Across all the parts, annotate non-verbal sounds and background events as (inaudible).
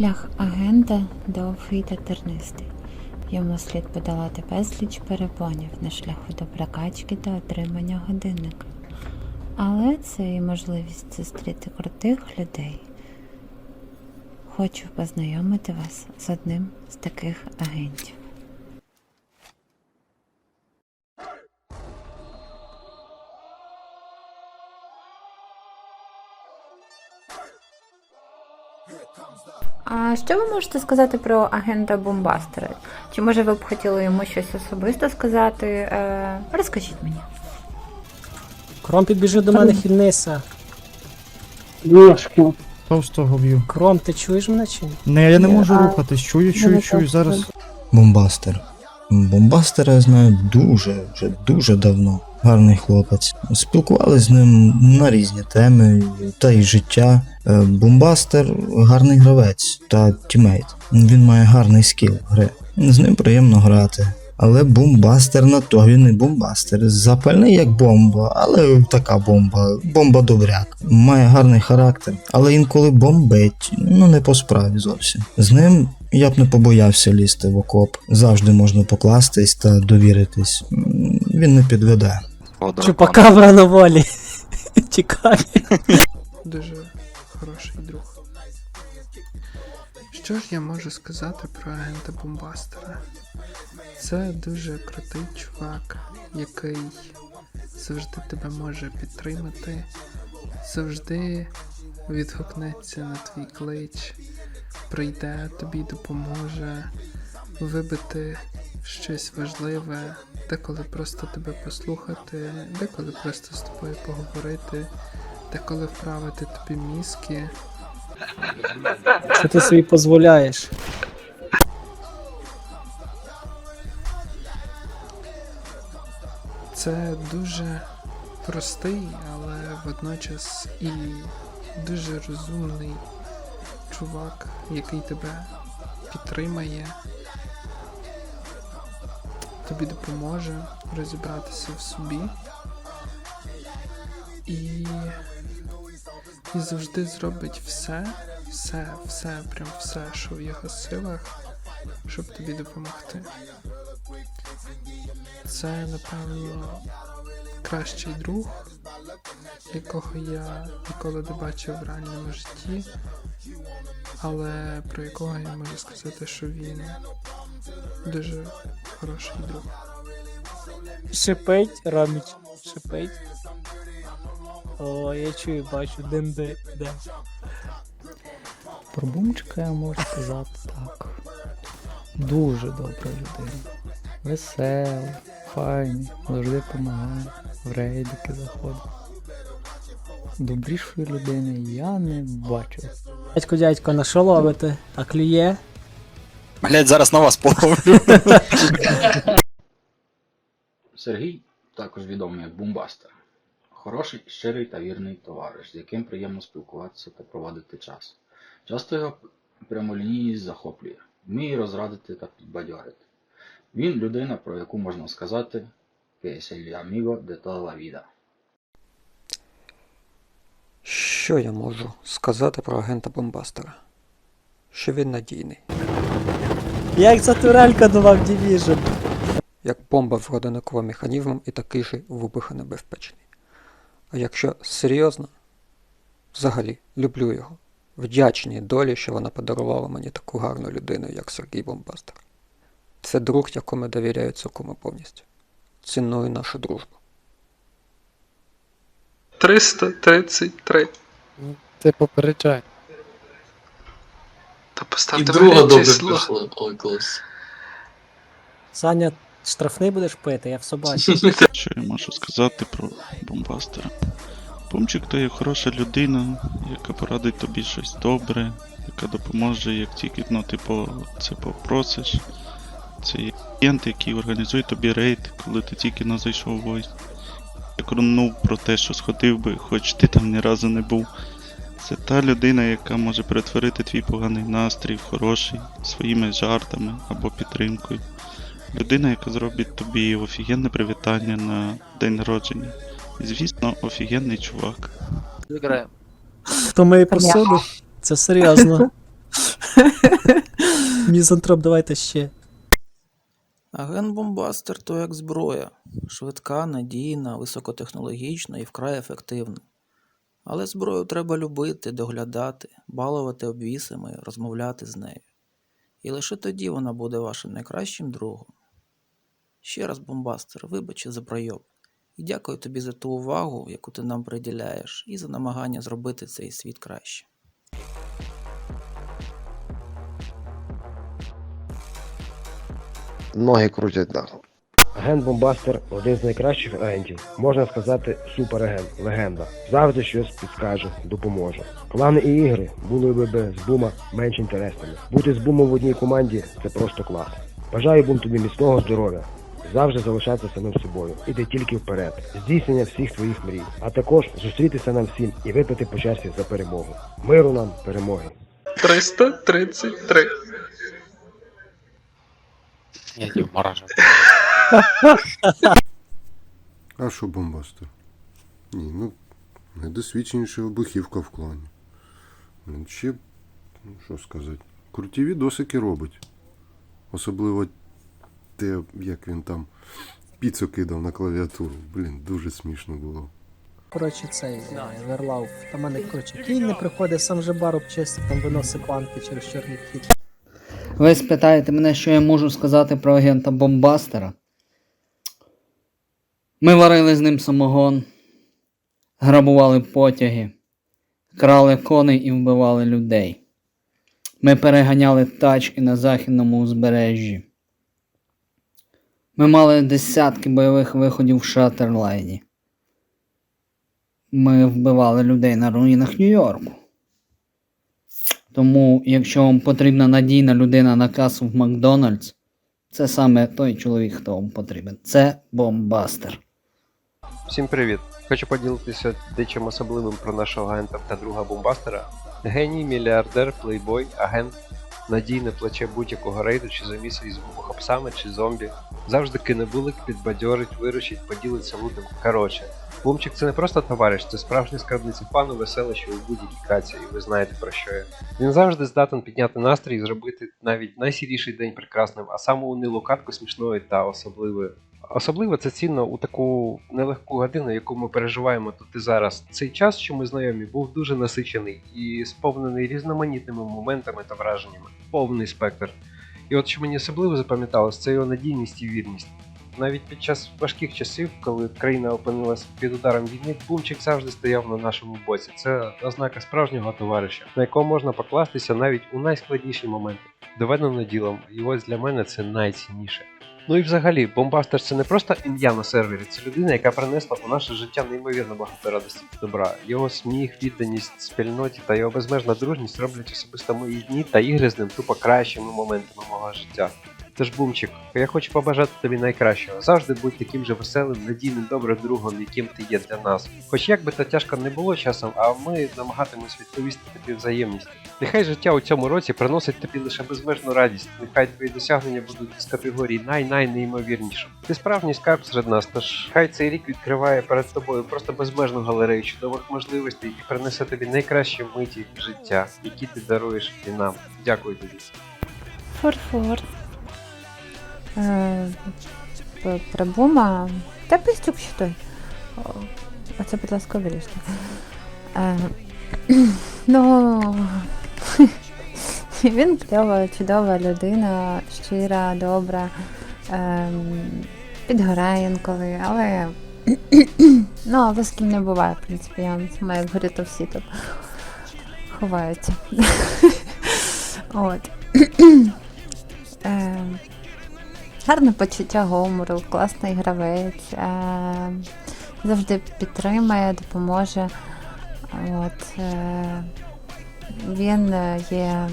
Шлях агента довгий та тернистий. Йому слід подолати безліч перепонів на шляху до прокачки та отримання годинника. Але це і можливість зустріти крутих людей. Хочу познайомити вас з одним з таких агентів. А що ви можете сказати про агента Бомбастера? Чи може ви б хотіли йому щось особисто сказати? Е, розкажіть мені. Кром підбіжи до мене, хильнися. Дошки. Товстого б'ю. Кром, ти чуєш мене чи ні? Не, я не можу А, рухатись. Чую, чую, чую. Зараз. Бомбастер. Бомбастера я знаю дуже, вже дуже давно. Гарний хлопець. Спілкувалися з ним на різні теми та й життя. Е, Бомбастер гарний гравець та тімейт. Він має гарний скіл гри. З ним приємно грати. Але бомбастер на то він не бомбастер. Запальний як бомба, але така бомба, бомба добряк. Має гарний характер, але інколи бомбить, ну не по справі зовсім. З ним я б не побоявся лізти в окоп. Завжди можна покластись та довіритись. Він не підведе. Чупакабра на волі. (laughs) Тікай. дуже хороший друг. Що ж я можу сказати про агента Бомбастера? Це дуже крутий чувак, який завжди тебе може підтримати, завжди відгукнеться на твій клич, прийде, тобі допоможе вибити щось важливе, деколи просто тебе послухати, деколи просто з тобою поговорити, деколи вправити тобі мізки. Що ти собі дозволяєш? Це дуже простий, але водночас і дуже розумний чувак, який тебе підтримає, тобі допоможе розібратися в собі і, і завжди зробить все, все, все, прям все, що в його силах, щоб тобі допомогти. Це, напевно, кращий друг, якого я ніколи не бачив в ранньому житті, але про якого я можу сказати, що він дуже хороший друг. Шипить, Роміч. Шипить. О, я чую, бачу, дим де. де. Про Бумчика я можу сказати так. Дуже добра людина. Веселий, файний, завжди допомагає, в рейдики заходить. Добрішої людини я не бачив. Дядько, дядько, на що ловите? А клює? Блять, зараз на вас половлю. Сергій, також відомий як Бумбастер. Хороший, щирий та вірний товариш, з яким приємно спілкуватися та проводити час. Часто його прямолінійність захоплює, вміє розрадити та підбадьорити. Він людина, про яку можна сказати amigo de toda la vida. Що я можу сказати про агента Бомбастера? Що він надійний, Як ця турелька давав Division. як бомба з родинковим механізмом і такий же вибухонебезпечний. А якщо серйозно, взагалі люблю його. Вдячний долі, що вона подарувала мені таку гарну людину, як Сергій Бомбастер. Це друг, якому довіряю цілком повністю. Ціную нашу дружбу. 333. Ти попереджай. Та І поставте друга мені добре число. пішло, ой клас. Саня, штрафний будеш пити, я все бачу. (laughs) Що я можу сказати про бомбастера? Бумчик то є хороша людина, яка порадить тобі щось добре, яка допоможе, як тільки ну, ти по, це попросиш. Це є агент, який організує тобі рейд, коли ти тільки но зайшов в войс. Я кронув про те, що сходив би, хоч ти там ні разу не був. Це та людина, яка може перетворити твій поганий настрій в хороший своїми жартами або підтримкою. Людина, яка зробить тобі офігенне привітання на день народження. І, звісно, офігенний чувак. Зіграємо. То мої посуду. Це серйозно. (laughs) Мізантроп, давайте ще. Агент Бомбастер то як зброя. Швидка, надійна, високотехнологічна і вкрай ефективна. Але зброю треба любити, доглядати, балувати обвісами, розмовляти з нею. І лише тоді вона буде вашим найкращим другом. Ще раз, Бомбастер, вибач за пройоб. І дякую тобі за ту увагу, яку ти нам приділяєш, і за намагання зробити цей світ краще. Ноги крутять нахуй. Агент Бомбастер один з найкращих агентів. Можна сказати, суперагент, легенда. Завжди щось підскаже, допоможе. Плани і ігри були би без бума менш інтересними. Бути з бумом в одній команді це просто клас. Бажаю бум тобі міцного здоров'я. Завжди залишатися самим собою. Іти тільки вперед. Здійснення всіх твоїх мрій. А також зустрітися нам всім і випити по часі за перемогу. Миру нам, перемоги. 333. Я ті вморажу. А що бомбастер? Ні, ну найдосвідченіша вибухівка в клані. Він ще, ну що сказати, круті відосики робить. Особливо те, як він там піцу кидав на клавіатуру. Блін, дуже смішно було. Коротше, цей е, Верлав. Та мене, коротше, кінь не приходить, сам же бар обчистив, там виносить банки через чорний вхід. Ви спитаєте мене, що я можу сказати про агента Бомбастера? Ми варили з ним самогон, грабували потяги, крали коней і вбивали людей. Ми переганяли тачки на західному узбережжі. Ми мали десятки бойових виходів в Шатерлайні. Ми вбивали людей на руїнах Нью-Йорку. Тому, якщо вам потрібна надійна людина на касу в Макдональдс, це саме той чоловік, хто вам потрібен. Це бомбастер. Всім привіт! Хочу поділитися дечим особливим про нашого агента та друга бомбастера. Геній, мільярдер, плейбой, агент, надійне плече будь-якого рейду чи замісі з вибухопсами чи зомбі. Завжди кине булик, підбадьорить, виручить, поділиться лутом. Коротше, Бумчик це не просто товариш, це справжня скарбниця фану, веселища у будь-якій каці, і ви знаєте про що я. Він завжди здатен підняти настрій і зробити навіть найсіріший день прекрасним, а саму унилу катку смішною та особливою. Особливо це цінно у таку нелегку годину, яку ми переживаємо тут і зараз. Цей час, що ми знайомі, був дуже насичений і сповнений різноманітними моментами та враженнями, повний спектр. І от що мені особливо запам'яталось, це його надійність і вірність. Навіть під час важких часів, коли країна опинилась під ударом війни, Бумчик завжди стояв на нашому боці. Це ознака справжнього товариша, на якого можна покластися навіть у найскладніші моменти. Доведено ділом, і ось для мене це найцінніше. Ну і взагалі, Бомбастер це не просто ім'я на сервері, це людина, яка принесла у наше життя неймовірно багато радості та добра. Його сміх, відданість спільноті та його безмежна дружність роблять особисто мої дні та ігри з ним тупо кращими моментами мого життя. Тож, Бумчик, я хочу побажати тобі найкращого. Завжди будь таким же веселим, надійним, добрим другом, яким ти є для нас. Хоч як би то тяжко не було часом, а ми намагатимось відповісти тобі взаємність. Нехай життя у цьому році приносить тобі лише безмежну радість, нехай твої досягнення будуть з категорії най-най-неймовірнішим. Ти справжній скарб серед нас, тож хай цей рік відкриває перед тобою просто безмежну галерею чудових можливостей і принесе тобі найкращі миті життя, які ти даруєш і нам. Дякую тобі. Фор-фор. Е, п- Про бума. Та пистюк ще той. Оце, будь ласка, виріште. Е, (clears throat) Ну. (laughs) Він кльова, чудова людина, щира, добра, ем, підгорає інколи, але. (clears throat) Ну, але з ким не буває, в принципі, я маю як говорити, всі тут ховаються. (laughs) От. (clears throat) Гарне почуття гумору, класний гравець, е, завжди підтримає, допоможе. От, е, він є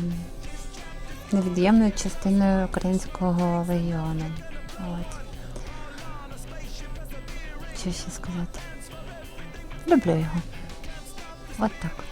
невід'ємною частиною українського легіону. От. Що ще сказати? Люблю його. От так.